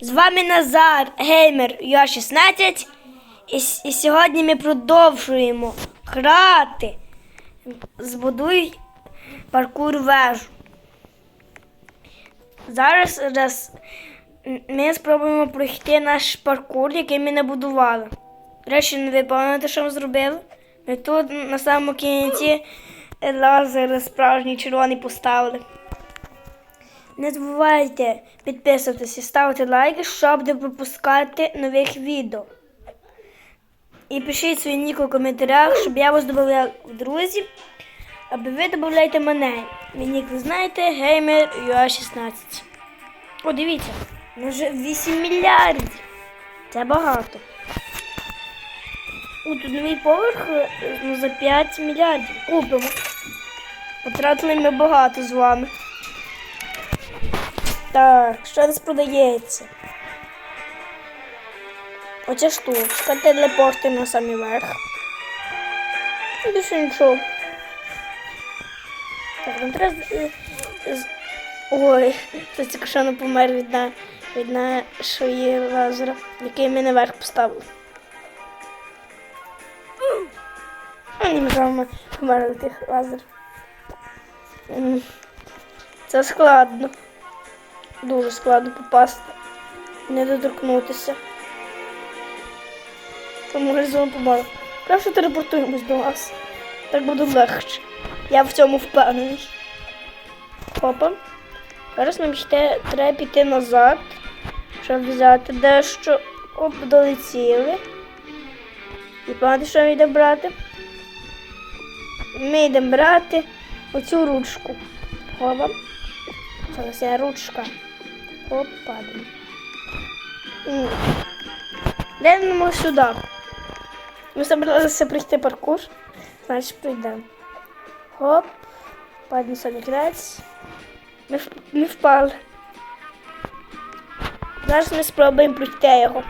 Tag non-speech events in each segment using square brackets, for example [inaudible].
З вами Назар, геймер я 16 і, і сьогодні ми продовжуємо грати. Збудуй паркур вежу. Зараз раз, ми спробуємо пройти наш паркур, який ми набудували. Речі, не пам'ятаєте, що ми зробили? Ми тут на самому кінці лазер справжній червоний поставили. Не забувайте підписуватися, ставити лайки, щоб не пропускати нових відео. І пишіть свої ніки у коментарях, щоб я вас додавав в друзі, аби ви додавайте мене. Мій нік ви знаєте, геймер UA16. О, дивіться, вже 8 мільярдів. Це багато. О, тут новий поверх е, ну, за 5 мільярдів. Купимо. Потратили ми багато з вами. Так, що десь продається? Оця штучка, телепорти на самий верх. Більше нічого. Так, нам треба. з- Ой, [laughs] це тільки помер від, на... від нашої лазера, який ми наверх поставили. А не ми померли тих лазерів. М, Це складно. Дуже складно попасти. Не доторкнутися. Тому резон помалу. Краще телепортуємось до вас. Так буде легше. Я в цьому впевнений. Хопа. Зараз нам ще треба піти назад, щоб взяти дещо. Оп, долетіли. І пам'ятаєте, що ми йдемо брати? Ми йдемо брати оцю ручку. Хопа. Я ручка. Оп, падаємо. М. Йдемо сюди. Ми собралися пройти паркур, значить пройдемо. Хоп, падаємо собі кінець. Ми, в- ми впали. Зараз ми спробуємо пройти його.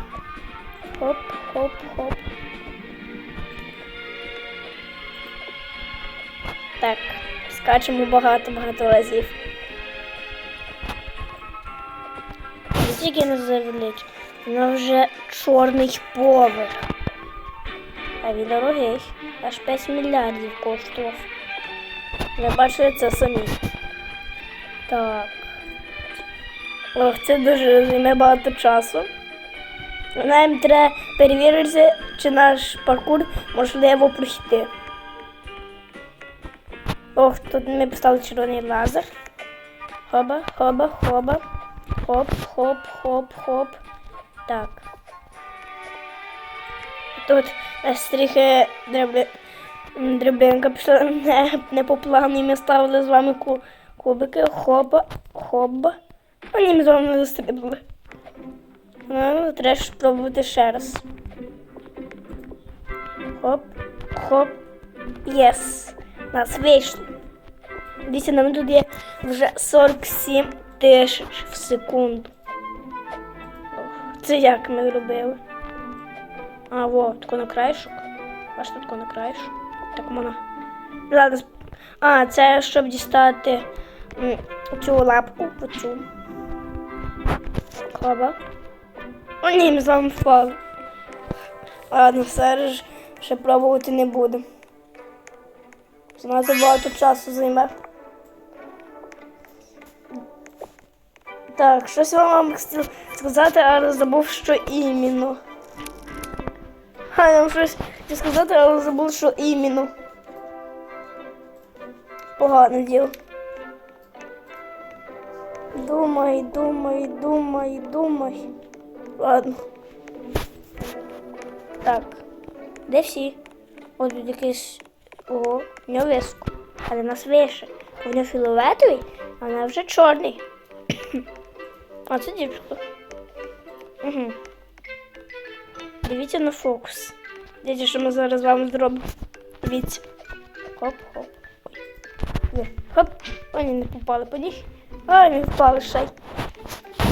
Хоп, хоп, хоп. Так, скачемо багато-багато разів. Тільки не завелич, воно вже чорний поверх. А він дорогий. Аж 5 мільярдів коштував. Ви бачили це самі. Так. Ох, це дуже займе багато часу. Нам треба перевірити, чи наш паркур можливо пройти. Ох, тут ми поставили червоний лазер. Хоба, хоба, хоба. Хоп, хоп, хоп, хоп. Так. Тут стріхи дрібли... дрібинка пішла не, не по плану, і ми ставили з вами ку... кубики. Хоба. А ні, ми з вами застрибли. Ну, треба спробувати ще раз. Хоп, хоп. Єс. Нас вийшло. Дивіться, нам тут є вже 47 тисяч в секунду. Це як ми робили? А, во, тако на краєшок. Бачите, тако на краєшок. Так можна. Ладно. А, це щоб дістати цю лапку, оцю. Хоба. О, ні, ми з вами впали. Ладно, все ж ще пробувати не будемо. Занадто багато часу займе. Так, щось вам хотів сказати, але забув, що іменно. А, я вам щось хотів сказати, але забув, що іменно. Погане діло. Думай, думай, думай, думай. Ладно. Так. Де всі? От тут якийсь. Ого, нього виску. Але нас вище. Нього філоветовий, а вона вже чорний. А це дівчинка. Угу. Дивіться на фокус. Дивіться, що ми зараз з вами зробимо. Дивіться. Хоп, хоп. Ой. Ні, Хоп. Вони не попали по них. Ой, не впали ще. й.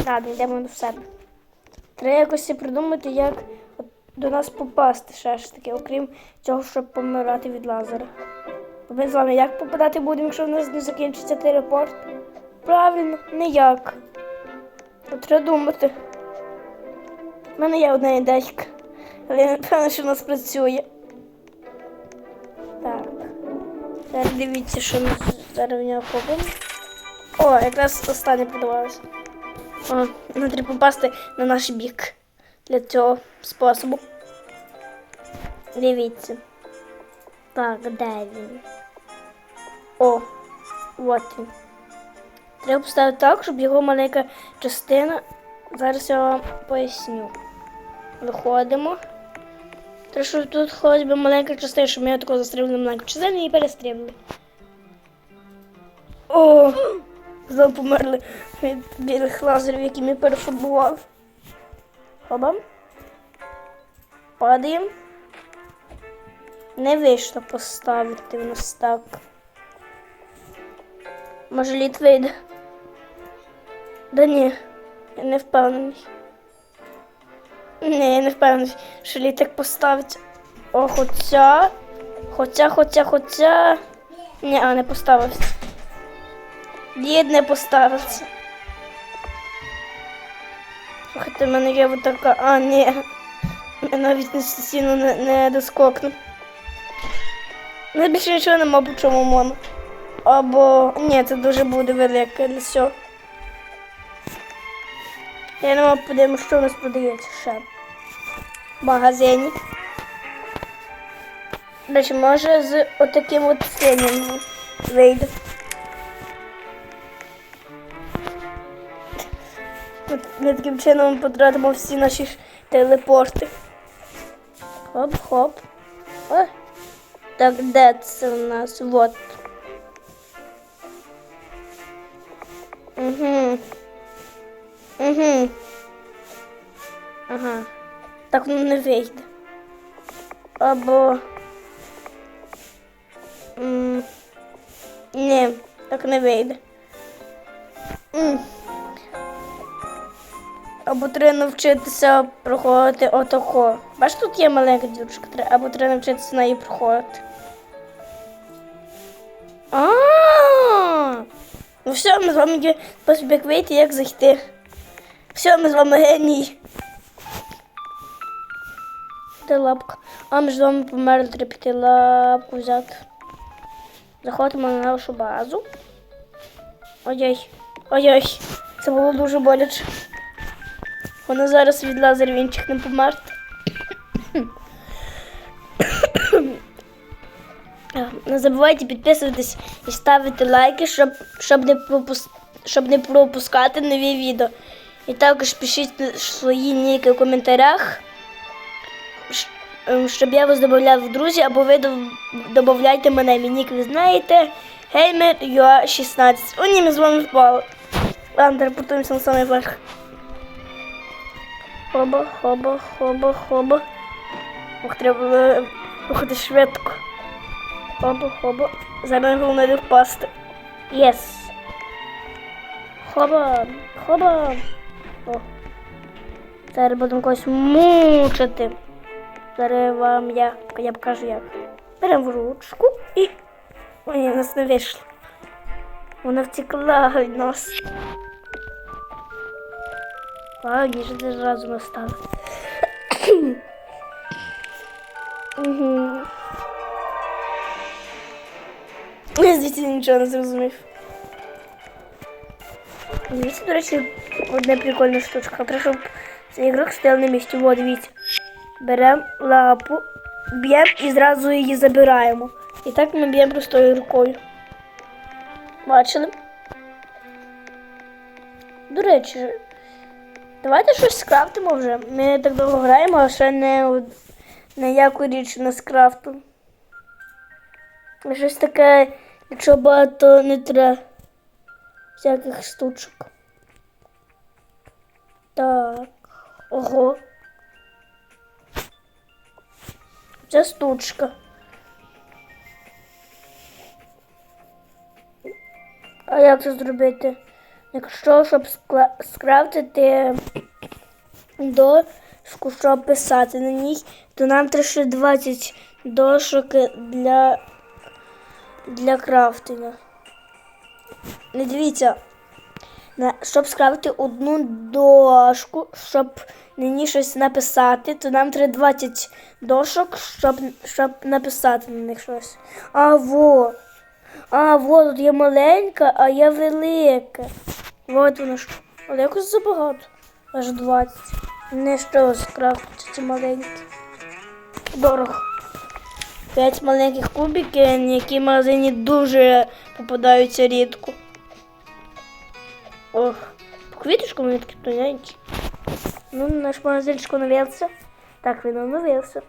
Ладно, йдемо до себе. Треба якось придумати, як до нас попасти ще ж таки, окрім цього, щоб помирати від лазера. Ми з вами як попадати будемо, якщо в нас не закінчиться телепорт? Правильно, ніяк. Треба думати. У мене є одна ідейка. Але я не певна, що вона спрацює. Так. Зараз дивіться, що ми зараз в нього купимо. О, якраз останнє подавалося. О, нам треба попасти на наш бік для цього способу. Дивіться. Так, де він? О, от він. Треба поставити так, щоб його маленька частина. Зараз я вам поясню. Виходимо. Треба, щоб тут хоч би маленька частина, щоб ми його тако застрілили на маленьку частину і перестрілили. О! Знову померли від білих лазерів, які ми перефарбували. Хоба. Падаємо. Не вийшло поставити в нас так. Може літ вийде? Да ні, я не впевнений. Ні, я не впевнений, що літ так поставиться. О, хоча. Хоча, хоча, хоча. Ні, а не поставився. Лід не поставився. Слухайте, в мене є вот така. А, ні. Я навіть на стіну не, не доскокну. Ну, більше нічого нема по чому моно. Або. Ні, це дуже буде велике для цього. Я можу подивимося, що у нас продається ще. В магазині. До може з отаким от синім вийде. Ми таким чином потратимо всі наші телепорти. Хоп-хоп. Так, де це у нас? Вот. Угу. Угу. Ага. Так воно не вийде. Або. М, Ні, так не вийде. М. Або треба навчитися проходити отако. Бачиш, тут є маленька дірочка, або треба навчитися на її проходити. А, ну все, ми з вами є спосіб як вийти, як зайти. Все, ми з вами генії. Де лапка? А ми з вами померли, треба піти лапку взяти. Заходимо на нашу базу. Ой-ой. Ой-ой. Це було дуже боляче. Вона зараз від лазерів інших не померти. [coughs] Не забувайте підписуватись і ставити лайки, щоб, щоб, не, пропус... щоб не пропускати нові відео. І також пишіть свої ніки в коментарях, ем, щоб я вас додавав в друзі, або ви додавайте мене. Мій нік ви знаєте. Геймер UA 16. О, ні, з вами впали. Ладно, телепортуємося на самий верх. Хоба, хоба, хоба, хоба. Ох, треба рухати швидко. Хоба, хоба. Зараз головне не впасти. Єс. Хоба, хоба. О. Зараз будемо когось мучити. Зараз вам я, я покажу як. Беремо ручку і. Ой, у нас не вийшло. Вона втекла від нас. Ладно, же ти зразу настав. Угу. Я звідси нічого не зрозумів. Дивіться, до речі, одна прикольна штучка. Треба, щоб цей ігрок стояв на місці. Во, дивіться. Беремо лапу, б'ємо і зразу її забираємо. І так ми б'ємо простою рукою. Бачили? До речі, давайте щось скрафтимо вже. Ми так довго граємо, а ще не яку річ не скрафтимо. Щось таке, якщо багато не треба всяких штучок. Так. Ого. Це штучка. А як це зробити? Якщо щоб скрафтити дошку, щоб писати на ній, то нам треба ще 20 дошок для, для крафтинга. Не дивіться. щоб скрафтити одну дошку, щоб на ній щось написати, то нам треба 20 дошок, щоб, щоб написати на них щось. А во. А, во, тут є маленька, а є велика. Вот воно що. Але якось забагато. Аж 20. Не що скрафтити ці маленькі. Дорого. П'ять маленьких кубиків, які в магазині дуже попадаються рідко. Ох, по квіточкам вони такі тоненькі. Ну, наш магазинчик оновився. Так, він оновився.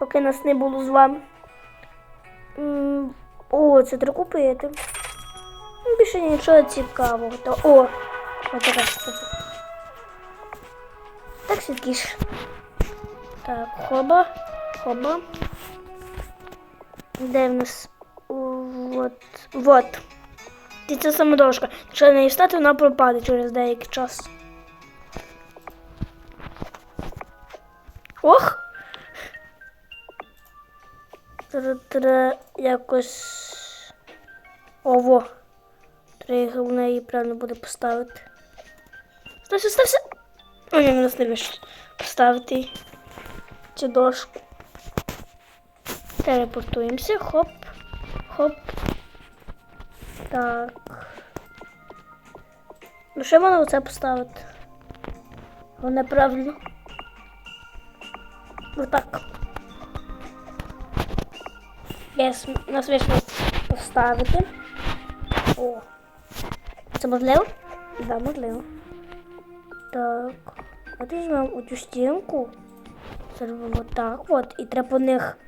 Поки нас не було з вами. О, це треба купити. Ну, Більше нічого цікавого. То, о, ось така штука. Так світліше. Так, хоба, хоба. Де в нас? Вот. Вот. І це саме дошка. Якщо не стати, вона пропаде через деякий час. Ох! Треба- якось. Ово. Треба в неї правильно буде поставити. Стався, стався! Ой, ні, в нас не. Поставити цю дошку. Телепортуємося. Хоп. Хоп. Так. Ну що можна оце поставити? Воно правильно. Отак. Yes, нас вийшло поставити. О. Це можливо? Да, можливо. Так. От візьмемо оцю стінку. Зробимо так от. І треба по них.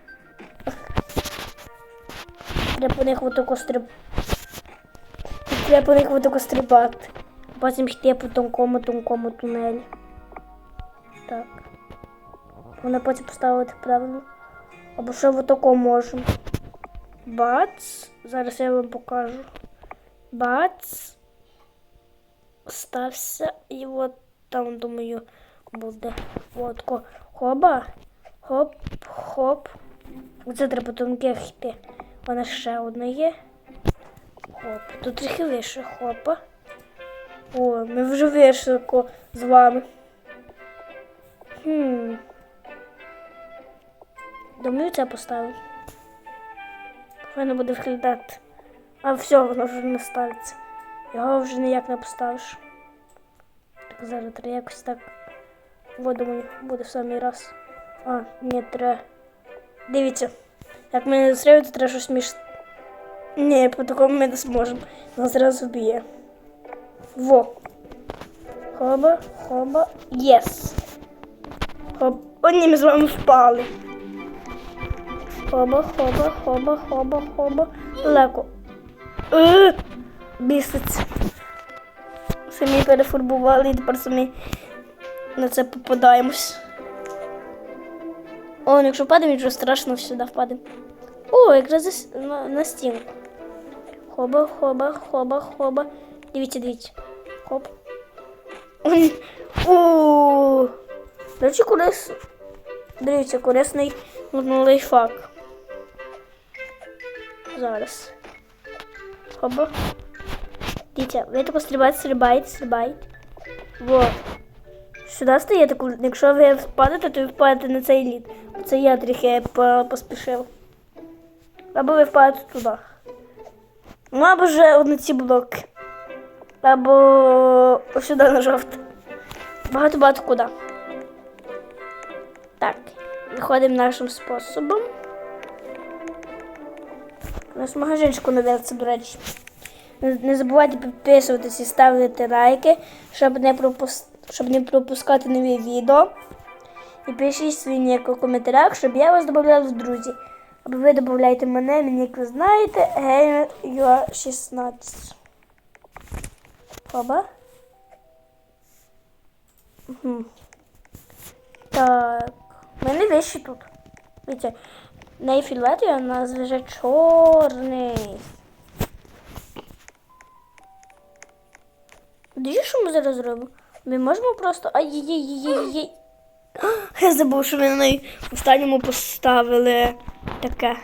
Треба по них отако стриб. Треба по них отако стрибати. Потім йти по тонкому тонкому тунелі. Так. Вона потім поставити правильно. Або що в тако можемо. Бац. Зараз я вам покажу. Бац. Стався і от там, думаю, буде. От ко. Хоба. Хоп, хоп. Оце треба тонких йти. Вона ще одна є. Хоп. Тут трохи вище. Хопа. О, ми вже вишико з вами. Хм. Думаю, це поставити. Воно буде виглядати. А все, воно вже не ставиться. Його вже ніяк не поставиш. Так зараз треба якось так. Во, думаю, буде в самий раз. А, ні, треба. Дивіться. Як мене застрелюють, то треба щось між. Ні, по такому ми не зможемо. Нас зразу б'є. Во. Хоба, хоба. Єс. Хоп. О, ні, ми з вами впали. Хоба, хоба, хоба, хоба, хоба. Леко. Е, Біситься. Самі перефарбували і тепер самі на це попадаємось. О, якщо впадемо, нічого страшного, сюди впадемо. О, якраз на, на стінку. Хоба, хоба, хоба, хоба. Дивіться, дивіться. Хоп. О, до речі, корис... Дивіться, корисний лайфхак. Зараз. Хоба. Дивіться, ви тако стрибаєте, стрибаєте, стрибаєте. Во. Сюди стаєте, якщо ви впадете, то ви впадете на цей лід. Це я трохи поспішив. Або ви впадете туди. Ну, або вже на ці блоки. Або ось сюди на жовте. Багато-багато куди. Так, виходимо нашим способом. У нас магазинчик наведеться, до речі. Не забувайте підписуватися і ставити лайки, щоб не, пропус... щоб не пропускати нові відео. І пишіть свій нік у коментарях, щоб я вас додавала в друзі. Ви додаєте мене, мені, як ви знаєте, Gamer 16. Оба. Угу. Так. Мене вещі тут. Дивіться, на фіолеті у нас вже чорний. Дивіться, що ми зараз зробимо? Ми можемо просто. Ай-яй-яй-яй-яй. [gasps] Я забув, що ми на останньому поставили таке.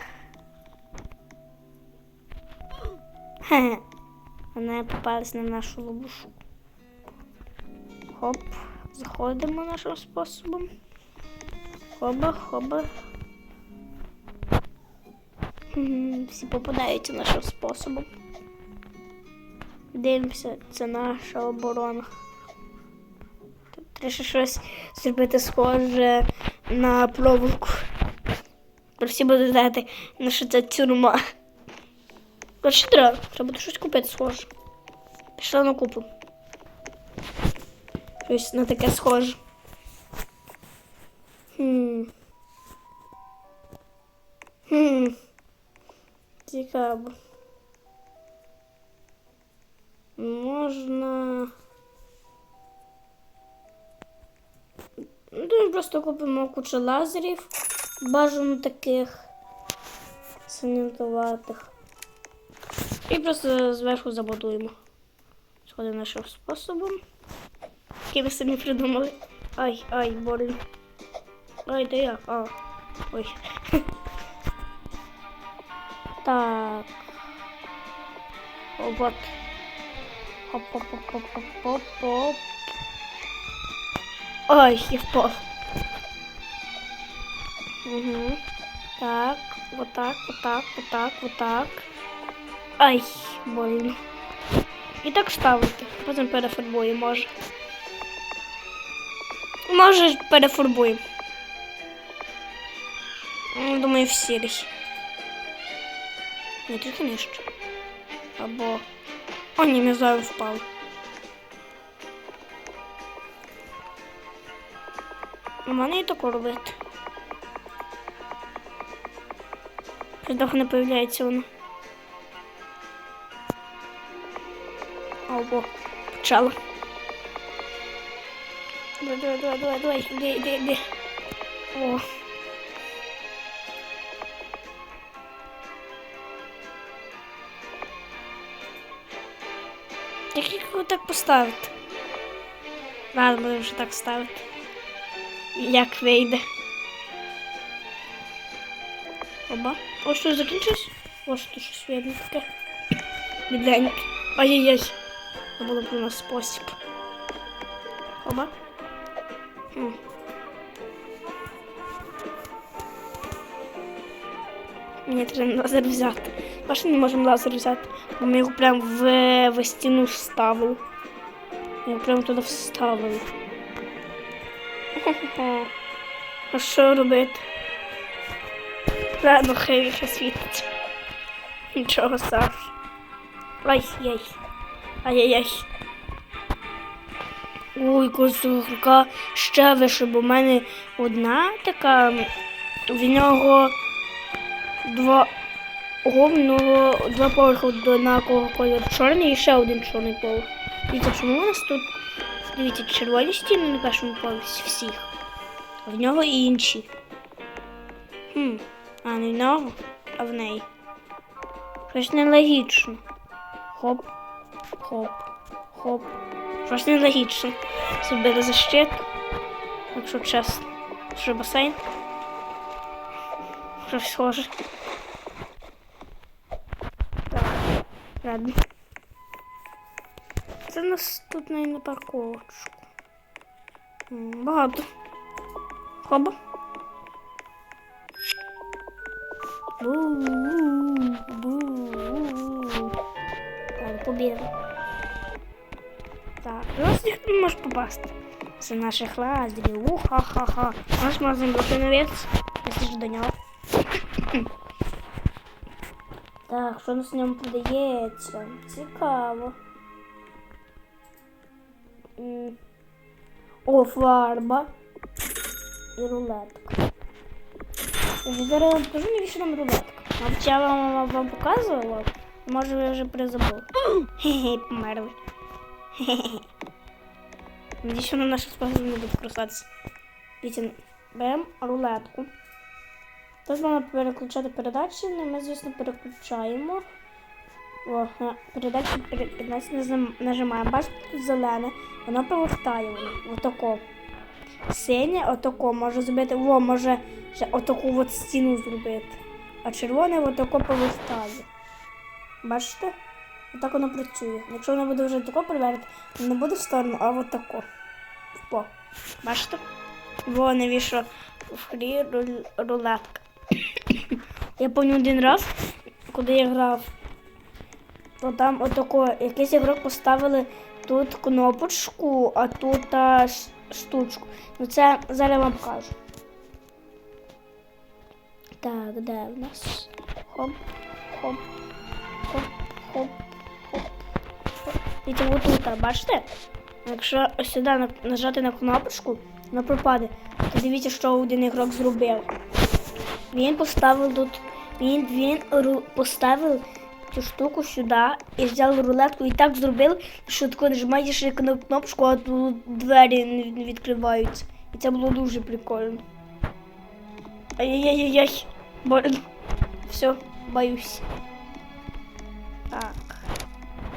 Хе. Вона попалась на нашу ловушку. Хоп. Заходимо нашим способом. Хоба, хоба. Всі попадаються нашим способом. Дивимося, це наша оборона. Тут Треба щось зробити схоже на проволоку. Про всі будуть знати, на що це тюрма. Коротше, треба. Треба щось купити схоже. Пішла на купу. Щось на таке схоже. Хм. Хм. Цікаво. Можна. Ну, просто купимо кучу лазерів. Бажано таких санітуватих. І просто зверху забудуємо. Сходи нашим способом. Який ми самі придумали. Ай, ай, больно. Ай, де я? А. Ой. [laughs] Так. Вот. Хоп-хоп-хоп-хоп-хоп-хоп. Ой, я впав. Угу. Так, вот так, вот так, вот так, вот так. Ай, больно. І так ставити. Потім перефарбуємо, може. Може, перефарбуємо. М, Думаю, в сірий. Не тільки нижче. Або. О, ні, мій зайвий впав. У мене і тако робити. Довго не появляється воно. Ого, почало. Давай, давай, давай, давай, давай, іди, іди, іди. О. Як його так поставити? Ладно, будемо вже так ставити. Як вийде. Оба. Ось що закінчилось? Ось тут щось видно таке. Бідленьке. Ай-яй-яй. Це було б у нас спосіб. Оба. Хм. Мені треба лазер взяти. Бачиш, не можемо лазер взяти. Бо ми його прям в, в стіну вставили. Ми його прямо туди вставили. Хо-хо-хо. А що робити? Ладно, хай світить. Нічого сам. Ай-яй. Ай-яй-яй. Ой, козурка ще вище, бо в мене одна така, в нього два говного, два поверхи до однакового кольору чорний і ще один чорний поверх. Дивіться, чому у нас тут, дивіться, червоні стіни на першому поверсі всіх, а в нього інші. Хм, а не в нього, а в неї. Щось нелогічно. Хоп, хоп, хоп. Щось нелогічно. Зробили защит. Якщо чесно. Що басейн? Щось схоже. Так, ладно. Це у нас тут навіть на парковочку. Багато. Хоба. Так, побігли. Так, нас ніхто не може попасти. Це наших лазерів. Уха-ха-ха. Наш можемо блокиновець. Якщо ж до нього. Так, що у нас в ньому продається? Цікаво. М. О, фарба. І рулетка. Я зараз вам покажу, навіщо нам рулетка. Мабуть, я вам, вам показувала. Може, ви вже призабули. Хе-хе, померли. Хе-хе. Надіюсь, на наших способів не буде красатися. Дивіться, беремо рулетку. Тут можна переключати передачі, але ми, звісно, переключаємо. О, на передачі 15 нажимаємо. Бачите, тут зелене, воно повертає. Отако. Синє, отако, може зробити, о, може ще отаку от стіну зробити. А червоне отако повертає. Бачите? Отак воно працює. Якщо воно буде вже тако перевернути, не буде в сторону, а от тако. Бачите? Во навіщо в руль- рулетка. Я пам'ятаю один раз, коли я грав, то там отако, якийсь ігрок поставили тут кнопочку, а тут а, ш- штучку. Ну це зараз вам покажу. Так, де в нас? Хоп, хоп, хоп, хоп, хоп, хоп. І це отут, бачите? Якщо сюди нажати на кнопочку, воно пропаде. То дивіться, що один ігрок зробив. Він поставив тут, він, він поставив цю штуку сюди і взяв рулетку і так зробив, що тако нажимаєш на кно- кнопочку, а тут двері не відкриваються. І це було дуже прикольно. Ай-яй-яй-яй, больно. Все, боюсь. Так.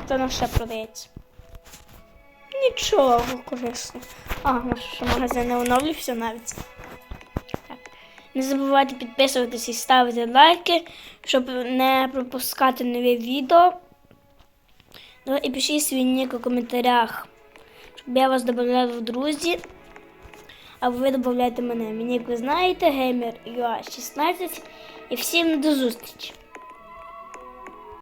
Хто нам ще продається? Нічого корисно. А, що магазин не оновлювався навіть. Не забувайте підписуватись і ставити лайки, щоб не пропускати нові відео. Ну і пишіть свій нік у коментарях, щоб я вас додавала в друзі. Або ви додаєте мене. Мені, як ви знаєте, геймер UA16. І всім до зустрічі!